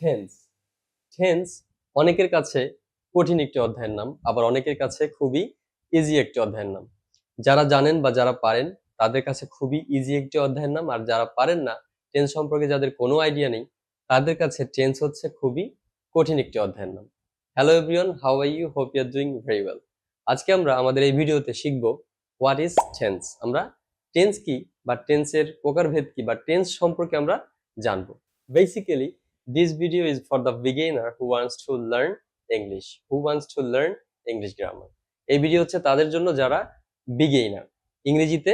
Tense tense অনেকের কাছে কঠিন একটি অধ্যায়ের নাম, আবার অনেকের কাছে খুবই ইজি একটি অধ্যায়ের নাম। যারা জানেন বা যারা পারেন, তাদের কাছে খুবই ইজি একটি অধ্যায়ের নাম, আর যারা পারেন না টেন্স সম্পর্কে যাদের কোনো আইডিয়া নেই, তাদের কাছে টেন্স হচ্ছে খুবই কঠিন একটি অধ্যায়ের নাম। Hello everyone how are you hope you are doing very well আজকে আমরা আমাদের এই ভিডিওতে শিখব হোয়াট ইজ টেন্স আমরা টেন্স কি বা টেন্সের প্রকারভেদ কি বা টেন্স সম্পর্কে আমরা জানব। Basically this video is for the beginner who wants to learn English, who wants to learn English grammar. এই ভিডিও হচ্ছে তাদের জন্য যারা বিগেইনার ইংরেজিতে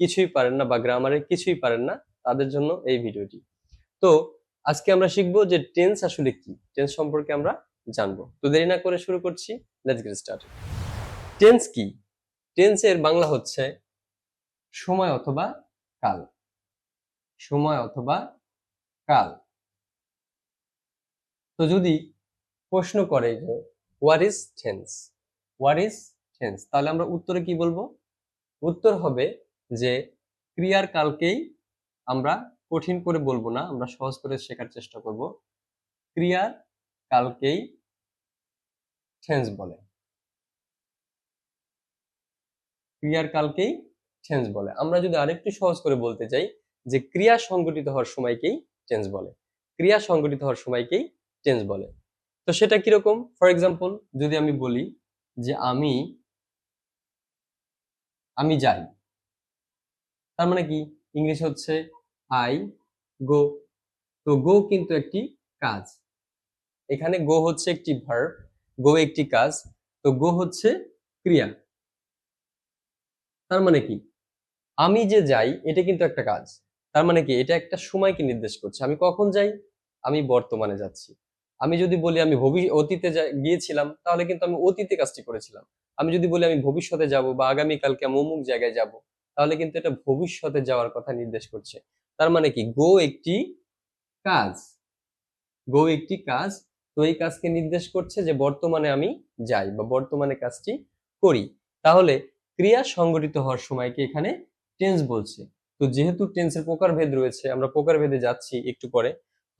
কিছুই পারেন না বা গ্রামারে কিছুই পারেন না, তাদের জন্য এই ভিডিওটি তো আজকে আমরা শিখব যে টেন্স আসলে কি। টেন্স সম্পর্কে আমরা জানব। তো দেরি না করে শুরু করছি। লেটস গেট স্টার্ট টেন্স কি? টেন্সের বাংলা হচ্ছে সময় অথবা কাল। সময় অথবা কাল। তো যদি প্রশ্ন করে যে what is tense what is tense তাহলে আমরা উত্তরে কি বলব? উত্তর হবে যে ক্রিয়ার কালকেই আমরা কঠিন করে বলব না, আমরা সহজ করে শেখার চেষ্টা করব। ক্রিয়ার কালকেই টেন্স বলে। ক্রিয়ার কালকেই টেন্স বলে। আমরা যদি আরেকটু সহজ করে বলতে চাই যে, ক্রিয়া সংগঠিত হওয়ার সময়কেই টেন্স বলে। ক্রিয়া সংগঠিত হওয়ার সময়কেই টেন্স বলে। তো সেটা কীরকম? ফর এক্সাম্পল যদি আমি বলি যে আমি আমি যাই। তার মানে কি? ইংলিশ হচ্ছে আই গো তো গো কিন্তু একটি কাজ। এখানে গো হচ্ছে একটি ভার্ব গো একটি কাজ। তো গো হচ্ছে ক্রিয়া। তার মানে কি? আমি যে যাই, এটা কিন্তু একটা কাজ। তার মানে কি? এটা একটা সময়কে নির্দেশ করছে। আমি কখন যাই? আমি বর্তমানে যাচ্ছি। আমি যদি বলি আমি ভবি, অতীতে গিয়েছিলাম, তাহলে কিন্তু আমি অতীতে কাজটি করেছিলাম। আমি যদি বলি আমি ভবিষ্যতে যাব বা আগামীকালকে আমি অমুক জায়গায় যাব, তাহলে কিন্তু এটা ভবিষ্যতে যাওয়ার কথা নির্দেশ করছে। তার মানে কি? গো একটি কাজ। গো একটি কাজ। তো এই কাজকে নির্দেশ করছে যে বর্তমানে আমি যাই বা বর্তমানে কাজটি করি। তাহলে ক্রিয়া সংগঠিত হওয়ার সময়কে এখানে টেন্স বলছে? তো যেহেতু টেন্সের প্রকারভেদ রয়েছে, আমরা প্রকারভেদে যাচ্ছি একটু পরে,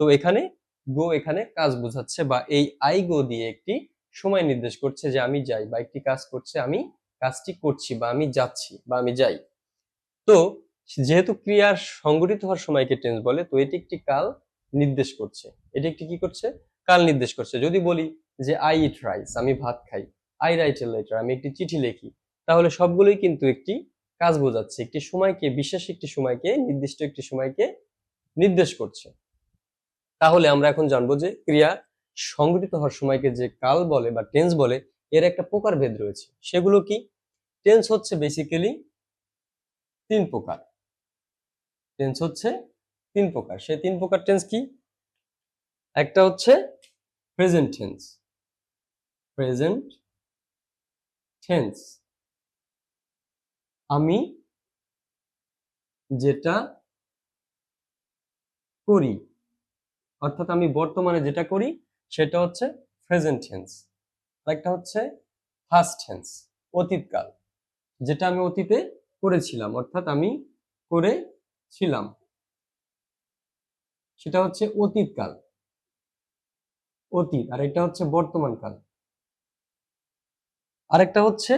তো এখানে গো এখানে কাজ বোঝাচ্ছে বা এই আই গো দিয়ে একটি সময় নির্দেশ করছে যে আমি যাই বা একটি কাজ করছে, আমি কাজটি করছি বা আমি যাচ্ছি বা আমি যাই। তো যেহেতু ক্রিয়ার সংগঠিত হওয়ার সময়কে টেন্স বলে, তো এটি একটি কাল নির্দেশ করছে। এটি একটি কি করছে? কাল নির্দেশ করছে। যদি বলি যে আই ইট রাইস আমি ভাত খাই আই রাইট এ লেটার আমি একটি চিঠি লিখি, তাহলে সবগুলোই কিন্তু একটি কাজ বোঝাচ্ছে। একটি সময়কে, বিশেষ একটি সময়কে, নির্দিষ্ট একটি সময়কে নির্দেশ করছে। তাহলে আমরা এখন জানব যে ক্রিয়া সংগঠিত হওয়ার সময়কে যে কাল বলে বা টেন্স বলে, এর একটা প্রকারভেদ রয়েছে। সেগুলো কি? টেন্স হচ্ছে বেসিক্যালি তিন প্রকার। টেন্স হচ্ছে তিন প্রকার। সেই তিন প্রকার টেন্স কি? একটা হচ্ছে প্রেজেন্ট টেন্স প্রেজেন্ট টেন্স আমি যেটা করি অর্থাৎ আমি বর্তমানে যেটা করি, সেটা হচ্ছে প্রেজেন্ট টেন্স একটা হচ্ছে ফার্স্ট টেন্স অতীতকাল, যেটা আমি অতীতে করেছিলাম, অর্থাৎ আমি করেছিলাম। সেটা হচ্ছে অতীতকাল, অতীত, আর এটা হচ্ছে বর্তমান কাল আরেকটা হচ্ছে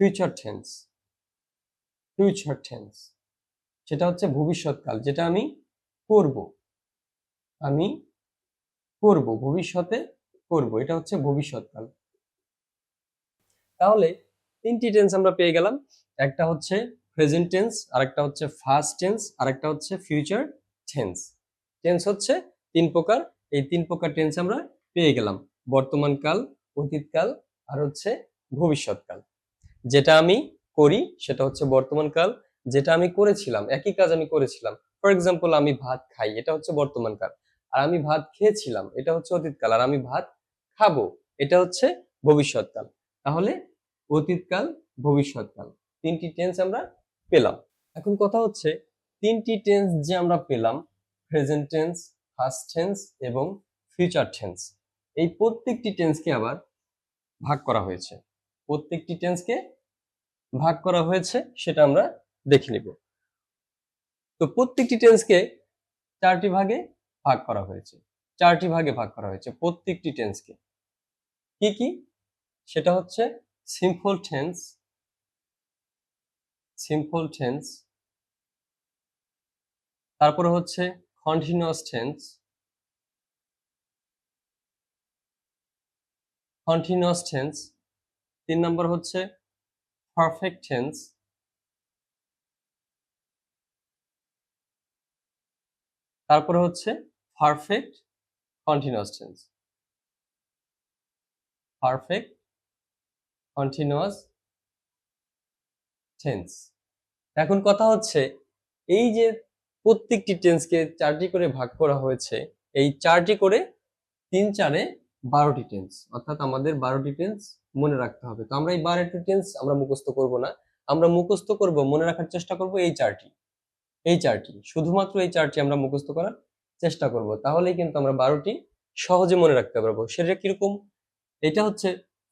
ফিউচার টেন্স ফিউচার টেন্স সেটা হচ্ছে ভবিষ্যৎকাল, যেটা আমি করব। আমি করব, ভবিষ্যতে করব, এটা হচ্ছে ভবিষ্যৎকাল। তাহলে তিনটি টেন্স আমরা পেয়ে গেলাম, একটা হচ্ছে প্রেজেন্ট টেন্স আরেকটা হচ্ছে ফার্স্ট টেন্স আরেকটা হচ্ছে ফিউচার টেন্স টেন্স হচ্ছে তিন প্রকার, এই তিন প্রকার টেন্স আমরা পেয়ে গেলাম বর্তমানকাল অতীতকাল আর হচ্ছে ভবিষ্যৎকাল যেটা আমি করি, সেটা হচ্ছে বর্তমানকাল যেটা আমি করেছিলাম, একই কাজ আমি করেছিলাম। ফর এক্সাম্পল আমি ভাত খাই, এটা হচ্ছে বর্তমানকাল আর আমি ভাত খেয়েছিলাম, এটা হচ্ছে অতীতকাল, আর আমি ভাত খাব, এটা হচ্ছে ভবিষ্যৎকাল। তাহলে অতীতকাল, ভবিষ্যৎকাল, তিনটি টেন্স আমরা পেলাম। এখন কথা হচ্ছে, তিনটি টেন্স যে আমরা পেলাম প্রেজেন্ট টেন্স ফার্স্ট টেন্স এবং ফিউচার টেন্স এই প্রত্যেকটি টেন্সকে আবার ভাগ করা হয়েছে। প্রত্যেকটি টেন্সকে ভাগ করা হয়েছে, সেটা আমরা দেখে নিব। তো প্রত্যেকটি টেন্সকে চারটি ভাগে ভাগ করা হয়েছে। চারটি ভাগে ভাগ করা হয়েছে, প্রত্যেকটি টেন্সকে কি কি? সেটা হচ্ছে সিম্পল টেন্স সিম্পল টেন্স তারপরে হচ্ছে কন্টিনিউয়াস টেন্স কন্টিনিউয়াস টেন্স তিন নম্বর হচ্ছে পারফেক্ট টেন্স তারপরে হচ্ছে perfect continuous tense perfect continuous tense এখন কথা হচ্ছে, এই যে প্রত্যেকটি টেন্সকে চারটি করে ভাগ করা হয়েছে, এই চারটি করে তিন চারে বারোটি টেন্স অর্থাৎ আমাদের বারোটি টেন্স মনে রাখতে হবে। তো আমরা এই বারোটি টেন্স আমরা মুখস্থ করব না। আমরা মুখস্থ করব, মনে রাখার চেষ্টা করব এই চারটি এই চারটি, শুধুমাত্র এই চারটি আমরা মুখস্থ করার চেষ্টা করব, তাহলেই কিন্তু আমরা বারোটি সহজে মনে রাখতে পারব। সেটা কীরকম? এটা হচ্ছে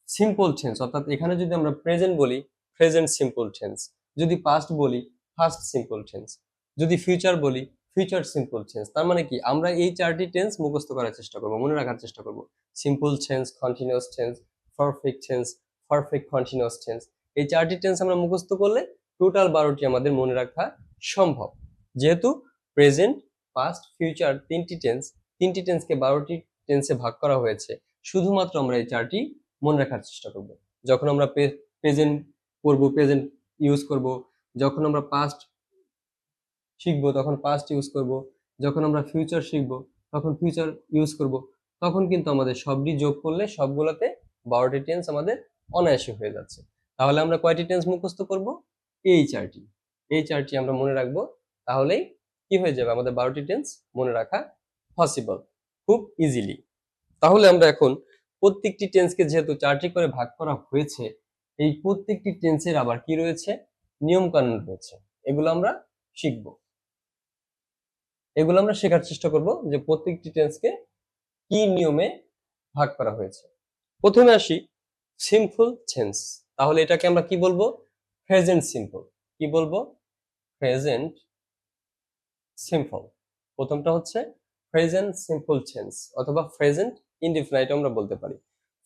সিম্পল টেন্স অর্থাৎ এখানে যদি আমরা প্রেজেন্ট বলি প্রেজেন্ট সিম্পল টেন্স যদি পাস্ট বলি ফার্স্ট সিম্পল টেন্স যদি ফিউচার বলি ফিউচার সিম্পল টেন্স তার মানে কি? আমরা এই চারটি টেন্স মুখস্থ করার চেষ্টা করব, মনে রাখার চেষ্টা করব। Simple tense continuous tense perfect tense perfect continuous tense এই চারটি টেন্স আমরা মুখস্থ করলে টোটাল বারোটি আমাদের মনে রাখা সম্ভব। যেহেতু প্রেজেন্ট পাস্ট ফিউচার তিনটি টেন্স তিনটি টেন্সকে বারোটি টেন্সে ভাগ করা হয়েছে। শুধুমাত্র আমরা এই চারটি মনে রাখার চেষ্টা করব। যখন আমরা প্রেজেন্ট করব প্রেজেন্ট ইউজ করব, যখন আমরা পাস্ট শিখব, তখন পাস্ট ইউজ করব, যখন আমরা ফিউচার শিখব, তখন ফিউচার ইউজ করব, তখন কিন্তু আমাদের সবটি যোগ করলে সবগুলোতে বারোটি টেন্স আমাদের অনায়াসে হয়ে যাচ্ছে। তাহলে আমরা কয়টি টেন্স মুখস্থ করব? এই চারটি। এই চারটি আমরা মনে রাখব, তাহলেই কি হয়ে যাবে? আমাদের বারোটি টেন্স মনে রাখা পসিবল খুব ইজিলি তাহলে আমরা এখন প্রত্যেকটি টেন্সকে যেহেতু চারটি করে ভাগ করা হয়েছে, এই প্রত্যেকটি টেন্সের আবার কি রয়েছে? নিয়ম কানুন রয়েছে। এগুলো আমরা শিখব। এগুলো আমরা শেখার চেষ্টা করব যে প্রত্যেকটি টেন্সকে কি নিয়মে ভাগ করা হয়েছে। প্রথমে আসি সিম্পল টেন্স তাহলে এটাকে আমরা কি বলব? প্রেজেন্ট সিম্পল কি বলব? প্রেজেন্ট সিম্পল প্রথমটা হচ্ছে প্রেজেন্ট সিম্পল টেন্স অথবা প্রেজেন্ট ইনডিফিনাইট আমরা বলতে পারি।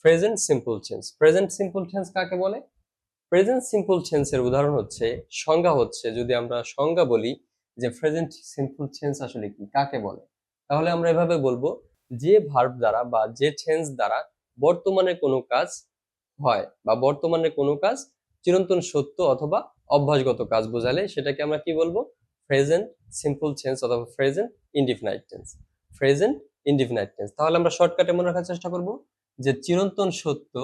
Present simple tense present simple tense কাকে বলে? প্রেজেন্ট সিম্পল টেন্সের উদাহরণ হচ্ছে, সংজ্ঞা হচ্ছে, যদি আমরা সংজ্ঞা বলি যে প্রেজেন্ট সিম্পল টেন্স আসলে কি, কাকে বলে? তাহলে আমরা এভাবে বলব, যে ভার্ব দ্বারা বা যে টেন্স দ্বারা বর্তমানে কোনো কাজ হয় বা বর্তমানে কোনো কাজ চিরন্তন সত্য অথবা অভ্যাসগত কাজ বোঝালে সেটাকে আমরা কি বলব? প্রেজেন্ট সিম্পল টেন্স অথবা present indefinite tense present indefinite tense তাহলে আমরা শর্টকাটে মনে রাখার চেষ্টা করব যে চিরন্তন সত্য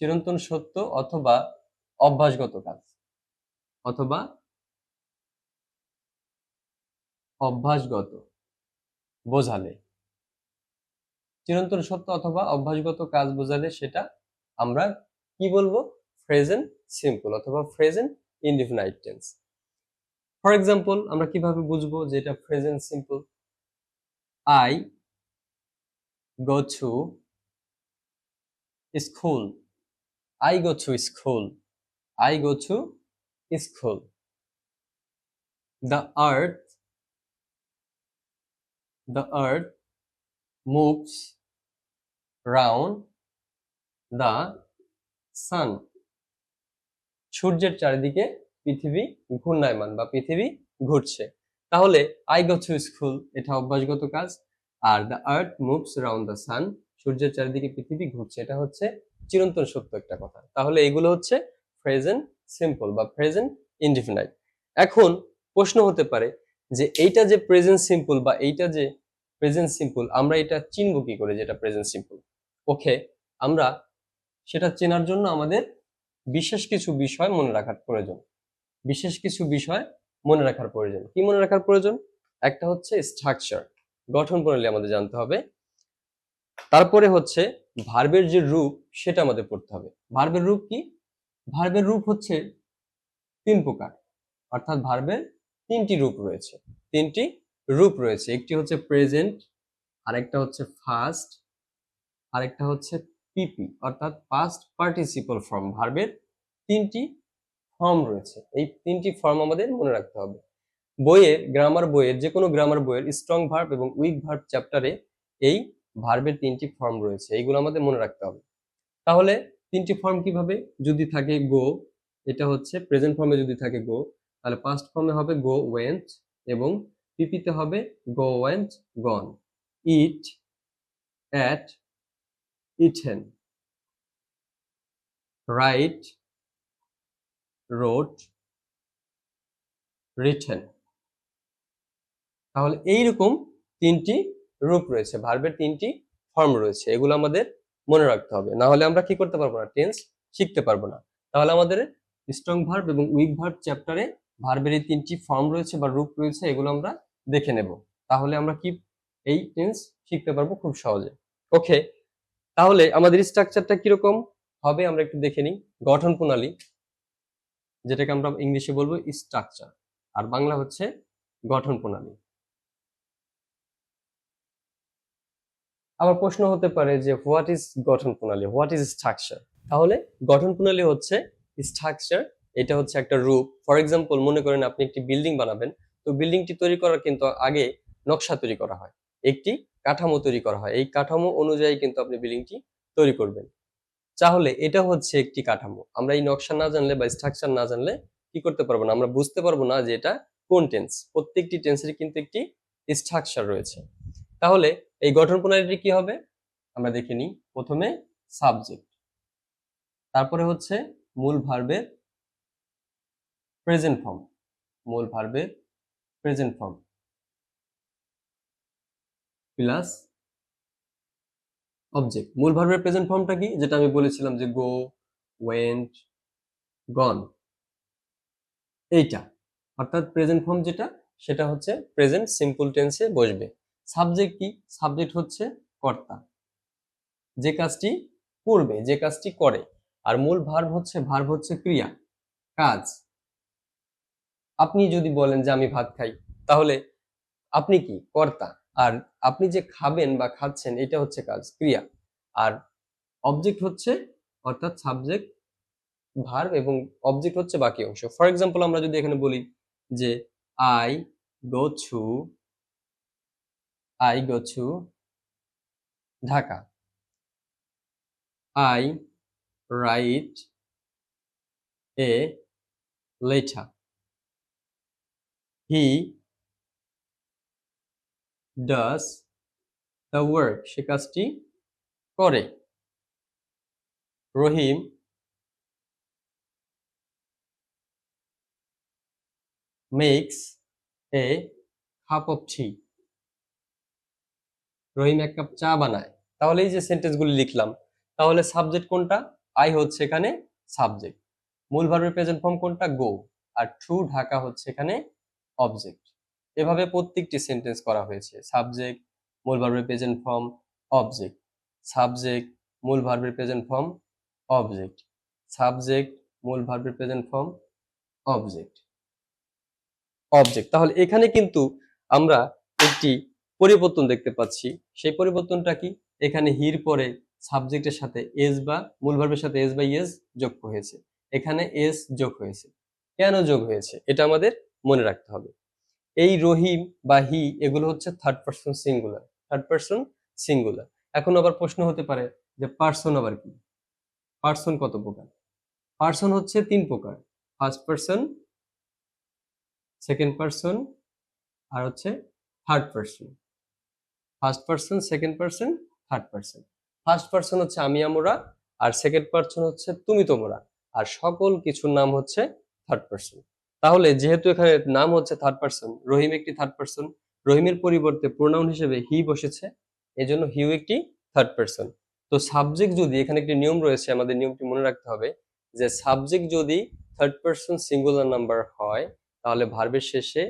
চিরন্তন সত্য অথবা অভ্যাসগত কাজ, অথবা অভ্যাসগত, বোঝালে। চিরন্তন সত্য অথবা অভ্যাসগত কাজ বোঝালে সেটা আমরা কি বলব? প্রেজেন্ট সিম্পল অথবা present indefinite tense for example আমরা কীভাবে বুঝব যে এটা প্রেজেন্ট সিম্পল আই গো গছু স্কুল আই গছু school I go গছু school the earth the earth moves round the sun সূর্যের চারিদিকে পৃথিবী ঘূর্ণায়মান বা পৃথিবী ঘুরছে। তাহলে আই গো টু স্কুল এটা অভ্যাসগত কাজ। আর the earth moves round the sun সূর্যের চারিদিকে পৃথিবী ঘুরছে, এটা হচ্ছে চিরন্তন সত্য একটা কথা। তাহলে এগুলো হচ্ছে প্রেজেন্ট সিম্পল বা প্রেজেন্ট ইনডিফিনাইট এখন প্রশ্ন হতে পারে যে এইটা যে প্রেজেন্ট সিম্পল বা এইটা যে প্রেজেন্ট সিম্পল আমরা এটা চিনব কি করে যেটা প্রেজেন্ট সিম্পল ওকে, আমরা সেটা চেনার জন্য আমাদের বিশেষ কিছু বিষয় মনে রাখার প্রয়োজন। বিশেষ কিছু বিষয় মনে রাখার প্রয়োজন। কি মনে রাখার প্রয়োজন? একটা হচ্ছে স্ট্রাকচার গঠন প্রণালী আমাদের জানতে হবে। তারপরে হচ্ছে ভার্বের যে রূপ, সেটা আমাদের পড়তে হবে। ভার্বের রূপ কি? ভার্বের রূপ হচ্ছে তিন প্রকার। অর্থাৎ ভার্বের তিনটি রূপ রয়েছে। তিনটি রূপ রয়েছে। একটি হচ্ছে প্রেজেন্ট আরেকটা হচ্ছে ফার্স্ট আরেকটা হচ্ছে পিপি অর্থাৎ পাস্ট পার্টিসিপল ফর্ম ভার্বের তিনটি ফর্ম রয়েছে। এই তিনটি ফর্ম আমাদের মনে রাখতে হবে। বইয়ে গ্রামার বইয়ের যে কোনো গ্রামার বইয়ের স্ট্রং ভার্ব এবং উইক ভার্ব চ্যাপ্টারে এই ভার্বের তিনটি ফর্ম রয়েছে। এইগুলো আমাদের মনে রাখতে হবে। তাহলে তিনটি ফর্ম কীভাবে? যদি থাকে গো এটা হচ্ছে প্রেজেন্ট ফর্মে যদি থাকে গো তাহলে পাস্ট ফর্মে হবে গো ওয়েন্ট এবং পিপিতে হবে go went gone eat ate eaten write wrote written তাহলে এইরকম তিনটি রূপ রয়েছে, ভার্বের তিনটি ফর্ম রয়েছে, এগুলো আমাদের মনে রাখতে হবে। না হলে আমরা কি করতে পারব না টেন্স শিখতে পারব না। তাহলে আমাদের স্ট্রং ভার্ব এবং উইক ভার্ব চ্যাপ্টারে ভার্বের এই তিনটি ফর্ম রয়েছে বা রূপ রয়েছে, এগুলো আমরা দেখে নেব। তাহলে আমরা কি এই টেন্স শিখতে পারব খুব সহজে। ওকে তাহলে আমাদের স্ট্রাকচারটা কীরকম? হবে, আমরা একটু দেখে নিই। গঠন প্রণালী যেটাকে আমরা ইংলিশে বলব স্ট্রাকচার আর বাংলা হচ্ছে গঠন প্রণালী। আবার প্রশ্ন হতে পারে যে হোয়াট ইজ গঠন প্রণালী? হোয়াট ইজ স্ট্রাকচার তাহলে গঠন প্রণালী হচ্ছে স্ট্রাকচার এটা হচ্ছে একটা রূপ। ফর এক্সাম্পল মনে করেন আপনি একটি বিল্ডিং বানাবেন, তো বিল্ডিংটি তৈরি করার কিন্তু আগে নকশা তৈরি করা হয়। একটি কাঠামো তৈরি করা হয়। এই কাঠামো অনুযায়ী কিন্তু আপনি বিল্ডিংটি তৈরি করবেন। তাহলে এটা হচ্ছে একটি কাঠামো। আমরা এই নকশা না জানলে বা স্ট্রাকচার না জানলে কি করতে পারব না? আমরা বুঝতে পারব না যে এটা কোন টেন্স প্রত্যেকটি টেন্সের কিন্তু একটি স্ট্রাকচার রয়েছে। তাহলে এই গঠন প্রণালীটি কি হবে? আমরা দেখে নিই। প্রথমে সাবজেক্ট তারপরে হচ্ছে মূল ভার্বের প্রেজেন্ট ফর্ম মূল ভার্বের প্রেজেন্ট ফর্ম প্লাস অবজেক্ট মূল ভার্বের প্রেজেন্ট ফর্মটা কি? যেটা আমি বলেছিলাম যে গো ওয়েন্ট গন এইটা। অর্থাৎ প্রেজেন্ট ফর্ম যেটা, সেটা হচ্ছে প্রেজেন্ট সিম্পল টেন্সে বসবে। সাবজেক্ট কি? সাবজেক্ট হচ্ছে কর্তা। যে কাজটি করবে, যে কাজটি করে। আর মূল ভার্ব হচ্ছে ভার্ব হচ্ছে ক্রিয়া, কাজ। আপনি যদি বলেন যে আমি ভাত খাই, তাহলে আপনি কি? কর্তা। আর আপনি যে খাবেন বা খাচ্ছেন, এটা হচ্ছে কাজ, ক্রিয়া। আর অবজেক্ট হচ্ছে, অর্থাৎ সাবজেক্ট ভার্ব এবং অবজেক্ট হচ্ছে বাকি অংশ। ফর এক্সাম্পল আমরা যদি এখানে বলি যে I go to I go to Dhaka. I write a letter he does the work সে কাজটি করে। Rahim makes a cup of tea Rahim এক কাপ চা বানায়। তাহলে এই যে সেন্টেন্সগুলি লিখলাম, তাহলে সাবজেক্ট কোনটা? আই হচ্ছে এখানে সাবজেক্ট মূল ভার্বের প্রেজেন্ট ফর্ম কোনটা? গো আর ট্রু ঢাকা হচ্ছে এখানে অবজেক্ট এভাবে প্রত্যেকটি সেন্টেন্স করা হয়েছে। সাবজেক্ট মূল ভার্বের প্রেজেন্ট ফর্ম অবজেক্ট সাবজেক্ট মূল ভার্বের প্রেজেন্ট ফর্ম অবজেক্ট সাবজেক্ট মূল ভার্বের প্রেজেন্ট ফর্ম অবজেক্ট অবজেক্ট তাহলে এখানে কিন্তু আমরা একটি পরিবর্তন দেখতে পাচ্ছি। সেই পরিবর্তনটা কি? এখানে হির পরে সাবজেক্টের সাথে এস বা মূল ভার্বের সাথে এস বা ইয়েস যোগ হয়েছে। এখানে এস যোগ হয়েছে। কেন যোগ হয়েছে? এটা আমাদের মনে রাখতে হবে। এই রহিম বা হি এগুলো হচ্ছে third person singular third person singular এখন আবার প্রশ্ন হতে পারে যে পার্সন আবার কি? পার্সন কত প্রকার? পার্সন হচ্ছে তিন প্রকার ফার্স্ট পার্সন সেকেন্ড পার্সন আর হচ্ছে third person first person second person third person first person হচ্ছে আমি, আমরা আর সেকেন্ড পার্সন হচ্ছে তুমি, তোমরা। আর সকল কিছুর নাম হচ্ছে থার্ড পার্সন তাহলে যেহেতু এখানে নাম হচ্ছে থার্ড পার্সন রহিম একটি থার্ড পার্সন রহিমের পরিবর্তে প্রোনাউন হিসেবে হি বসেছে, এজন্য হিউ একটি থার্ড পার্সন তো সাবজেক্ট যদি, এখানে একটি নিয়ম রয়েছে, আমাদের নিয়মটি মনে রাখতে হবে, যে সাবজেক্ট যদি থার্ড পার্সন সিঙ্গুলার নাম্বার হয়, তাহলে ভার্বের শেষে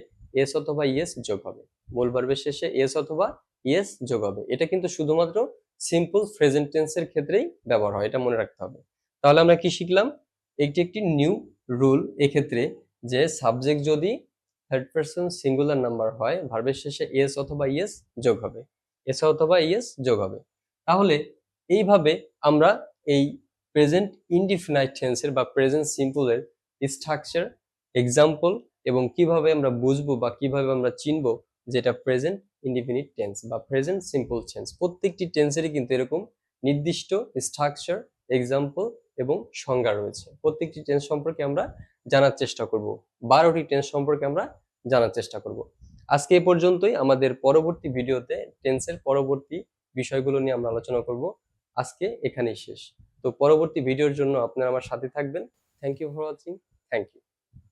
এস অথবা ইয়েস যোগ হবে। মূল ভার্বের শেষে এস অথবা ইয়েস যোগ হবে। এটা কিন্তু শুধুমাত্র সিম্পল প্রেজেন্ট টেন্সের ক্ষেত্রেই ব্যবহার হয়, এটা মনে রাখতে হবে। তাহলে আমরা কি শিখলাম? একটি একটি নিউ রুল এক্ষেত্রে যে সাবজেক্ট যদি থার্ড পার্সন সিঙ্গুলার নাম্বার হয় ভার্বের শেষে এস অথবা ইয়েস যোগ হবে। এস অথবা ইয়েস যোগ হবে। তাহলে এইভাবে আমরা এই প্রেজেন্ট ইনডিফিনাইট টেন্সের বা প্রেজেন্ট সিম্পলের স্ট্রাকচার এক্সাম্পল এবং কীভাবে আমরা বুঝব বা কীভাবে আমরা চিনবো যেটা প্রেজেন্ট ইনডিফিনিট টেন্স বা প্রেজেন্ট সিম্পল টেন্স প্রত্যেকটি টেন্সেরই কিন্তু এরকম নির্দিষ্ট স্ট্রাকচার এক্সাম্পল এবং সংজ্ঞা রয়েছে। প্রত্যেকটি টেন্স সম্পর্কে আমরা জানার চেষ্টা করব। বারোটি টেন্স সম্পর্কে আমরা জানার চেষ্টা করব। আজকে এ পর্যন্তই। আমাদের পরবর্তী ভিডিওতে টেন্সের পরবর্তী বিষয়গুলো নিয়ে আমরা আলোচনা করব। আজকে এখানেই শেষ। তো পরবর্তী ভিডিওর জন্য আপনারা আমার সাথে থাকবেন। Thank you for watching thank you